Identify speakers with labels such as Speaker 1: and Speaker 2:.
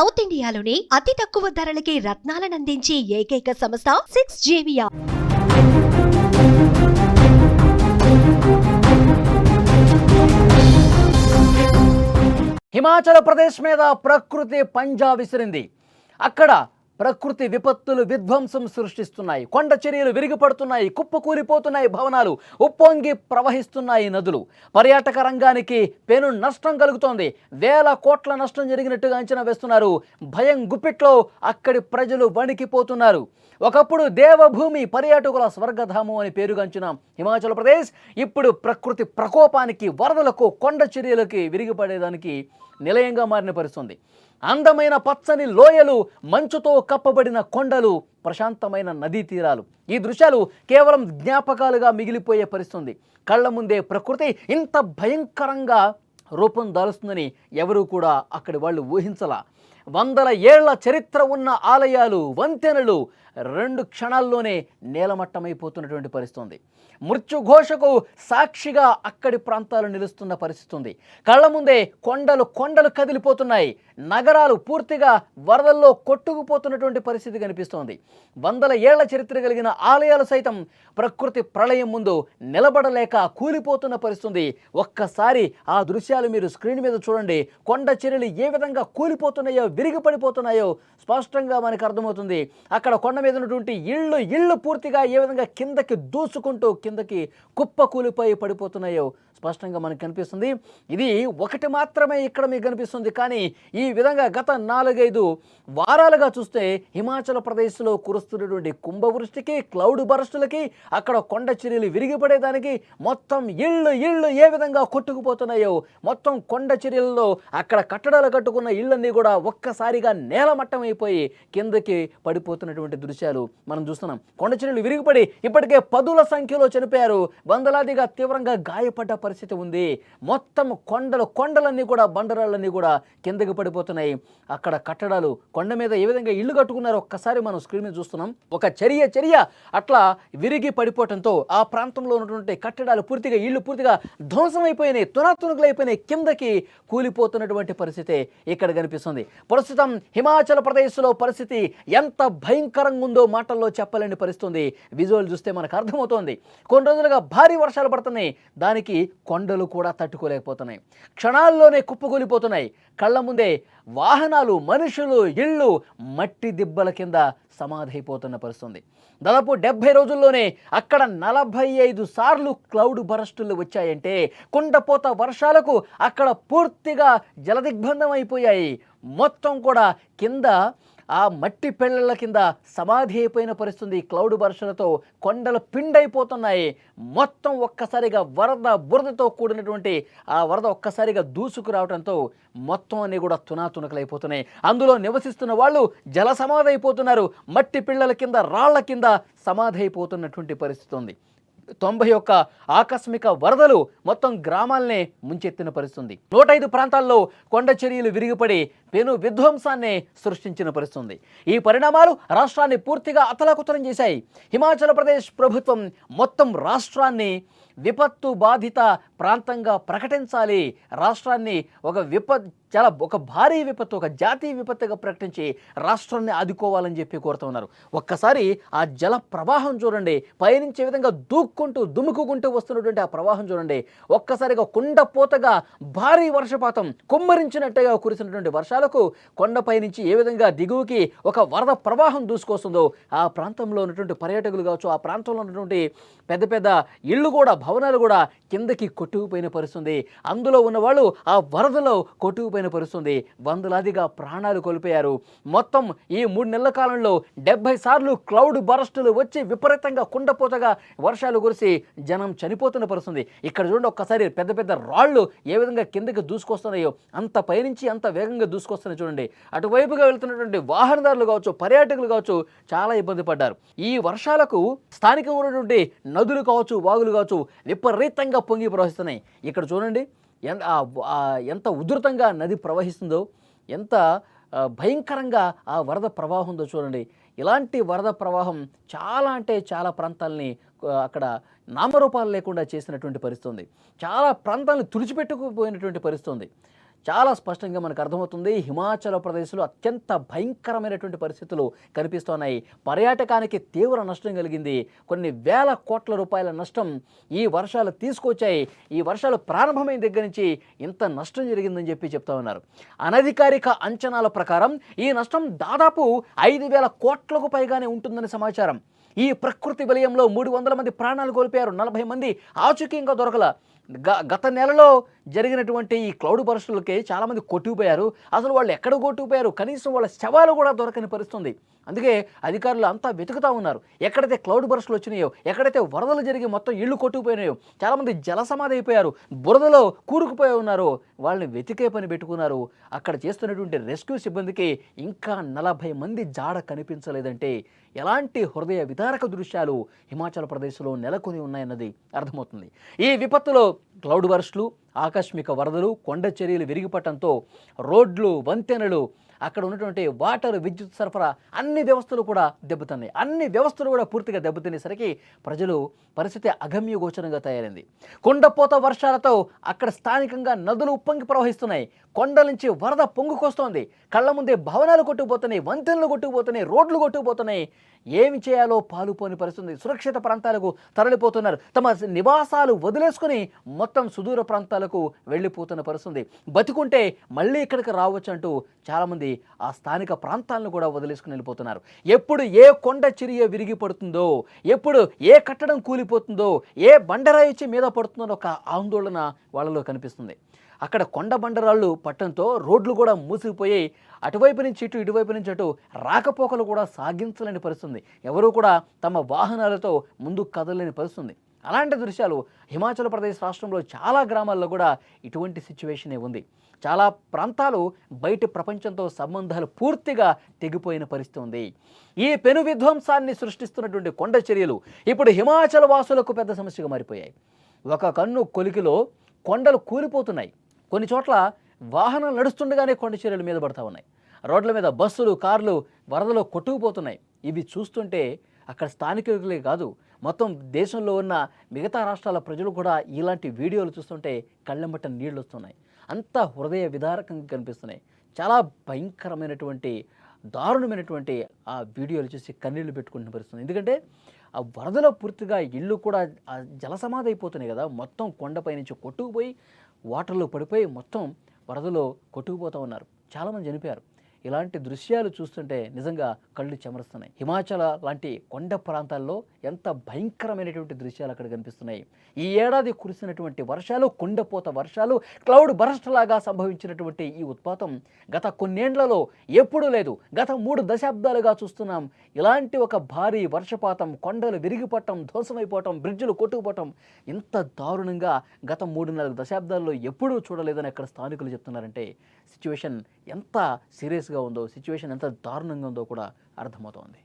Speaker 1: South ఇండియాలోని అతి తక్కువ ధరలకి రత్నాలనందించే ఏకైక సంస్థ సిక్స్ జేవియా
Speaker 2: హిమాచల్ ప్రదేశ్ మీద ప్రకృతి పంజా విసిరింది. అక్కడ ప్రకృతి విపత్తులు విధ్వంసం సృష్టిస్తున్నాయి కొండ చర్యలు విరిగిపడుతున్నాయి కుప్పకూలిపోతున్నాయి భవనాలు ఉప్పొంగి ప్రవహిస్తున్నాయి నదులు. పర్యాటక రంగానికి పెను నష్టం కలుగుతోంది. వేల కోట్ల నష్టం జరిగినట్టుగా అంచనా వేస్తున్నారు. భయం గుప్పిట్లో అక్కడి ప్రజలు వణికిపోతున్నారు. ఒకప్పుడు దేవభూమి పర్యాటకుల స్వర్గధామం అని పేరుగాంచిన హిమాచల్ ప్రదేశ్ ఇప్పుడు ప్రకృతి ప్రకోపానికి వరదలకు కొండ చర్యలకి విరిగిపడేదానికి నిలయంగా మారిన పరిస్థితుంది అందమైన పచ్చని లోయలు మంచుతో కప్పబడిన కొండలు ప్రశాంతమైన నదీ తీరాలు. ఈ దృశ్యాలు కేవలం జ్ఞాపకాలుగా మిగిలిపోయే పరిస్థితుంది. కళ్ళ ముందే ప్రకృతి ఇంత భయంకరంగా రూపం దాలుస్తుందని ఎవరూ కూడా అక్కడి వాళ్ళు ఊహించలా. వందల ఏళ్ళ చరిత్ర ఉన్న ఆలయాలు వంతెనలు రెండు క్షణాల్లోనే నేలమట్టమైపోతున్నటువంటి పరిస్థితి ఉంది మృత్యుఘోషకు సాక్షిగా అక్కడి ప్రాంతాలు నిలుస్తున్న పరిస్థితి ఉంది కళ్ళ ముందే కొండలు కొండలు కదిలిపోతున్నాయి. నగరాలు పూర్తిగా వరదల్లో కొట్టుకుపోతున్నటువంటి పరిస్థితి కనిపిస్తోంది. వందల ఏళ్ళ చరిత్ర కలిగిన ఆలయాలు సైతం ప్రకృతి ప్రళయం ముందు నిలబడలేక కూలిపోతున్న పరిస్థితి ఒక్కసారి ఆ దృశ్యాలు మీరు స్క్రీన్ మీద చూడండి. కొండ చర్యలు ఏ విధంగా కూలిపోతున్నాయో విరిగిపడిపోతున్నాయో స్పష్టంగా మనకు అర్థమవుతుంది. అక్కడ కొండ మీద ఉన్నటువంటి ఇళ్ళు ఇళ్ళు పూర్తిగా ఏ విధంగా కిందకి దూసుకుంటూ కిందకి కుప్ప కూలిపోయి పడిపోతున్నాయో స్పష్టంగా మనకు కనిపిస్తుంది. ఇది ఒకటి మాత్రమే ఇక్కడ మీకు కనిపిస్తుంది. కానీ ఈ విధంగా గత నాలుగైదు వారాలుగా చూస్తే హిమాచల్ ప్రదేశ్లో కురుస్తున్నటువంటి కుంభవృష్టికి క్లౌడ్ బరస్టులకి అక్కడ కొండ చర్యలు విరిగిపడేదానికి మొత్తం ఇళ్ళు ఇళ్ళు ఏ విధంగా కొట్టుకుపోతున్నాయో మొత్తం కొండ చర్యల్లో అక్కడ కట్టడాలు కట్టుకున్న ఇళ్ళన్నీ కూడా ఒక్కసారిగా నేలమట్టం అయిపోయి కిందకి పడిపోతున్నటువంటి దృశ్యాలు మనం చూస్తున్నాం. కొండ చర్యలు విరిగిపడి ఇప్పటికే పదుల సంఖ్యలో చనిపోయారు. వందలాదిగా తీవ్రంగా గాయపడ్డ పరిస్థితి ఉంది. మొత్తం కొండలు కొండలన్నీ కూడా బండరాళ్ళన్నీ కూడా కిందకి పడిపోతున్నాయి. అక్కడ కట్టడాలు కొండ మీద ఏ విధంగా ఇల్లు కట్టుకున్నారో ఒక్కసారి మనం స్క్రీన్ మీద చూస్తున్నాం. ఒక చర్య చర్య అట్లా విరిగి పడిపోవటంతో ఆ ప్రాంతంలో ఉన్నటువంటి కట్టడాలు పూర్తిగా ఇళ్ళు పూర్తిగా ధ్వంసమైపోయినాయి తునాతునుకులైపోయినాయి కిందకి కూలిపోతున్నటువంటి పరిస్థితి ఇక్కడ కనిపిస్తుంది. ప్రస్తుతం హిమాచల్ ప్రదేశ్లో పరిస్థితి ఎంత భయంకరంగా ఉందో మాటల్లో చెప్పలేని పరిస్థితుంది. విజువల్ చూస్తే మనకు అర్థమవుతోంది. కొన్ని రోజులుగా భారీ వర్షాలు పడుతున్నాయి. దానికి కొండలు కూడా తట్టుకోలేకపోతున్నాయి. క్షణాల్లోనే కుప్పకూలిపోతున్నాయి. కళ్ళ ముందే వాహనాలు మనుషులు ఇళ్ళు మట్టి దిబ్బల కింద సమాధైపోతున్న పరిస్థితుంది. దాదాపు డెబ్బై రోజుల్లోనే అక్కడ నలభై ఐదు సార్లు క్లౌడ్ బరస్టులు వచ్చాయంటే కుండపోత వర్షాలకు అక్కడ పూర్తిగా జలదిగ్బంధం అయిపోయాయి. మొత్తం కూడా కింద ఆ మట్టి పెళ్ళల కింద సమాధి అయిపోయిన పరిస్థితి క్లౌడ్ వర్షాలతో కొండలు పిండైపోతున్నాయి. మొత్తం ఒక్కసారిగా వరద బురదతో కూడినటువంటి ఆ వరద ఒక్కసారిగా దూసుకురావడంతో మొత్తం అన్ని కూడా తునాతునకలైపోతున్నాయి. అందులో నివసిస్తున్న వాళ్ళు జల సమాధి అయిపోతున్నారు. మట్టి పిల్లల కింద రాళ్ళ కింద సమాధి అయిపోతున్నటువంటి పరిస్థితి ఉంది తొంభై ఒక్క ఆకస్మిక వరదలు మొత్తం గ్రామాలనే ముంచెత్తిన పరిస్థితుంది నూట ఐదు ప్రాంతాల్లో కొండ చర్యలు విరిగిపడి పెను విధ్వంసాన్ని సృష్టించిన పరిస్థితుంది ఈ పరిణామాలు రాష్ట్రాన్ని పూర్తిగా అతలాకుతలం చేశాయి. హిమాచల్ ప్రదేశ్ ప్రభుత్వం మొత్తం రాష్ట్రాన్ని విపత్తు బాధిత ప్రాంతంగా ప్రకటించాలి. రాష్ట్రాన్ని ఒక విపత్ చాలా ఒక భారీ విపత్తు ఒక జాతీయ విపత్తుగా ప్రకటించి రాష్ట్రాన్ని ఆదుకోవాలని చెప్పి కోరుతున్నారు ఒక్కసారి ఆ జల ప్రవాహం చూడండి. పయనించే విధంగా దూక్కుంటూ దుముకుకుంటూ వస్తున్నటువంటి ఆ ప్రవాహం చూడండి. ఒక్కసారిగా కుండపోతగా భారీ వర్షపాతం కుమ్మరించినట్టుగా కురిసినటువంటి వర్షాలకు కొండపై నుంచి ఏ విధంగా దిగువకి ఒక వరద ప్రవాహం దూసుకొస్తుందో ఆ ప్రాంతంలో ఉన్నటువంటి పర్యాటకులు కావచ్చు ఆ ప్రాంతంలో ఉన్నటువంటి పెద్ద పెద్ద ఇళ్ళు కూడా భవనాలు కూడా కిందకి కొట్టుకుపోయిన పరిస్థితుంది. అందులో ఉన్న వాళ్ళు ఆ వరదలో కొట్టుకుపోయిన పరిస్థితుంది వందలాదిగా ప్రాణాలు కోల్పోయారు. మొత్తం ఈ మూడు నెలల కాలంలో డెబ్బై సార్లు క్లౌడ్ బరస్టులు వచ్చి విపరీతంగా కుండపోతగా వర్షాలు కురిసి జనం చనిపోతున్న పరుస్తుంది. ఇక్కడ చూడండి ఒక్కసారి పెద్ద పెద్ద రాళ్ళు ఏ విధంగా కిందకి దూసుకొస్తున్నాయో అంత పైనుంచి అంత వేగంగా దూసుకొస్తున్నాయి చూడండి. అటువైపుగా వెళ్తున్నటువంటి వాహనదారులు కావచ్చు పర్యాటకులు కావచ్చు చాలా ఇబ్బంది పడ్డారు. ఈ వర్షాలకు స్థానికంగా ఉన్నటువంటి నదులు కావచ్చు వాగులు కావచ్చు విపరీతంగా పొంగి ప్రవహిస్తున్నాయి. ఇక్కడ చూడండి ఎంత ఆ- ఎంత ఉధృతంగా నది ప్రవహిస్తుందో ఎంత భయంకరంగా ఆ వరద ప్రవాహం ఉందో చూడండి. ఇలాంటి వరద ప్రవాహం చాలా అంటే చాలా ప్రాంతాలని అక్కడ నామరూపాలు లేకుండా చేసినటువంటి పరిస్థితి ఉంది చాలా ప్రాంతాలను తుడిచిపెట్టుకుపోయినటువంటి పరిస్థితి ఉంది చాలా స్పష్టంగా మనకు అర్థమవుతుంది. హిమాచల్ ప్రదేశ్లో అత్యంత భయంకరమైనటువంటి పరిస్థితులు కనిపిస్తున్నాయి. పర్యాటకానికి తీవ్ర నష్టం కలిగింది. కొన్ని వేల కోట్ల రూపాయల నష్టం ఈ వర్షాలు తీసుకొచ్చాయి. ఈ వర్షాలు ప్రారంభమైన దగ్గర నుంచి ఇంత నష్టం జరిగిందని చెప్పి చెప్తా ఉన్నారు. అనధికారిక అంచనాల ప్రకారం ఈ నష్టం దాదాపు ఐదు వేల కోట్లకు పైగానే ఉంటుందని సమాచారం. ఈ ప్రకృతి విలయంలో మూడు వందల మంది ప్రాణాలు కోల్పోయారు. నలభై మంది ఆచూకీ దొరకల. గ గత నెలలో జరిగినటువంటి ఈ క్లౌడ్ బర్స్టులకి చాలామంది కొట్టుకుపోయారు. అసలు వాళ్ళు ఎక్కడ కొట్టుకుపోయారు? కనీసం వాళ్ళ శవాలు కూడా దొరకని పరిస్థితుంది. అందుకే అధికారులు అంతా వెతుకుతూ ఉన్నారు. ఎక్కడైతే క్లౌడ్ బరస్టులు వచ్చినాయో ఎక్కడైతే వరదలు జరిగి మొత్తం ఇళ్ళు కొట్టుకుపోయినాయో చాలామంది జలసమాధి అయిపోయారు. బురదలో కూరుకుపోయి ఉన్నారు. వాళ్ళని వెతికే పని పెట్టుకున్నారు. అక్కడ చేస్తున్నటువంటి రెస్క్యూ సిబ్బందికి ఇంకా నలభై మంది జాడ కనిపించలేదంటే ఎలాంటి హృదయ విదారక దృశ్యాలు హిమాచల్ ప్రదేశ్లో నెలకొని ఉన్నాయన్నది అర్థమవుతుంది. ఈ విపత్తులో క్లౌడ్ బరస్టులు ఆకస్మిక వరదలు కొండ చర్యలు విరిగిపట్టడంతో రోడ్లు వంతెనలు అక్కడ ఉన్నటువంటి వాటర్ విద్యుత్ సరఫరా అన్ని వ్యవస్థలు కూడా దెబ్బతున్నాయి. అన్ని వ్యవస్థలు కూడా పూర్తిగా దెబ్బతినేసరికి ప్రజలు పరిస్థితి అగమ్య గోచరంగా తయారైంది. కొండపోత వర్షాలతో అక్కడ స్థానికంగా నదులు ఉప్పొంగి ప్రవహిస్తున్నాయి. కొండల నుంచి వరద పొంగుకొస్తోంది కళ్ళ ముందే భవనాలు కొట్టుకుపోతున్నాయి వంతెనలు కొట్టుకుపోతున్నాయి రోడ్లు కొట్టుకుపోతున్నాయి. ఏమి చేయాలో పాలుపోని పరిస్థితుంది. సురక్షిత ప్రాంతాలకు తరలిపోతున్నారు. తమ నివాసాలు వదిలేసుకుని మొత్తం సుదూర ప్రాంతాలకు వెళ్ళిపోతున్న పరిస్థితుంది. బతికుంటే మళ్ళీ ఇక్కడికి రావచ్చు అంటూ చాలామంది ఆ స్థానిక ప్రాంతాలను కూడా వదిలేసుకుని వెళ్ళిపోతున్నారు. ఎప్పుడు ఏ కొండ చిరియ విరిగి పడుతుందో ఎప్పుడు ఏ కట్టడం కూలిపోతుందో ఏ బండరాయి మీద పడుతుందో ఒక ఆందోళన వాళ్ళలో కనిపిస్తుంది. అక్కడ కొండ బండరాళ్ళు పట్టడంతో రోడ్లు కూడా మూసిపోయి అటువైపు నుంచి ఇటు ఇటువైపు నుంచి అటు రాకపోకలు కూడా సాగించలేని పరిస్థితుంది. ఎవరూ కూడా తమ వాహనాలతో ముందుకు కదలలేని పరిస్థితుంది. అలాంటి దృశ్యాలు హిమాచల్ ప్రదేశ్ రాష్ట్రంలో చాలా గ్రామాల్లో కూడా ఇటువంటి సిచ్యువేషనే ఉంది. చాలా ప్రాంతాలు బయట ప్రపంచంతో సంబంధాలు పూర్తిగా తెగిపోయిన పరిస్థితి ఉంది. ఈ పెను విధ్వంసాన్ని సృష్టిస్తున్నటువంటి కొండ చర్యలు ఇప్పుడు హిమాచల్ వాసులకు పెద్ద సమస్యగా మారిపోయాయి. ఒక కన్ను కొలికిలో కొండలు కూలిపోతున్నాయి. కొన్ని చోట్ల వాహనాలు నడుస్తుండగానే కొండ చర్యలు మీద పడతా ఉన్నాయి. రోడ్ల మీద బస్సులు కార్లు వరదలో కొట్టుకుపోతున్నాయి. ఇవి చూస్తుంటే అక్కడ స్థానికులే కాదు మొత్తం దేశంలో ఉన్న మిగతా రాష్ట్రాల ప్రజలు కూడా ఇలాంటి వీడియోలు చూస్తుంటే కళ్ళెంబట్ట నీళ్ళు వస్తున్నాయి అంత హృదయ విదారకంగా కనిపిస్తున్నాయి. చాలా భయంకరమైనటువంటి దారుణమైనటువంటి ఆ వీడియోలు చూసి కన్నీళ్ళు పెట్టుకుంటున్న పరిస్థితుంది ఎందుకంటే ఆ వరదలో పూర్తిగా ఇళ్ళు కూడా జలసమాధైపోతున్నాయి జలసమాధి అయిపోతున్నాయి కదా. మొత్తం కొండపై నుంచి కొట్టుకుపోయి వాటర్లో పడిపోయి మొత్తం వరదలో కొట్టుకుపోతూ ఉన్నారు. చాలామంది చనిపోయారు. ఇలాంటి దృశ్యాలు చూస్తుంటే నిజంగా కళ్ళు చెమరుస్తున్నాయి. హిమాచల లాంటి కొండ ప్రాంతాల్లో ఎంత భయంకరమైనటువంటి దృశ్యాలు అక్కడ కనిపిస్తున్నాయి. ఈ ఏడాది కురిసినటువంటి వర్షాలు కొండపోత వర్షాలు క్లౌడ్ బరస్ట్ లాగా సంభవించినటువంటి ఈ ఉత్పాతం గత కొన్నేండ్లలో ఎప్పుడూ లేదు. గత మూడు దశాబ్దాలుగా చూస్తున్నాం. ఇలాంటి ఒక భారీ వర్షపాతం కొండలు విరిగిపట్టం ధ్వంసమైపోవటం బ్రిడ్జిలు కొట్టుకుపోవటం ఇంత దారుణంగా గత మూడు నాలుగు దశాబ్దాల్లో ఎప్పుడూ చూడలేదని అక్కడ స్థానికులు చెప్తున్నారంటే సిచ్యువేషన్ ఎంత సీరియస్గా ఉందో సిచ్యువేషన్ ఎంత దారుణంగా ఉందో కూడా అర్థమవుతోంది.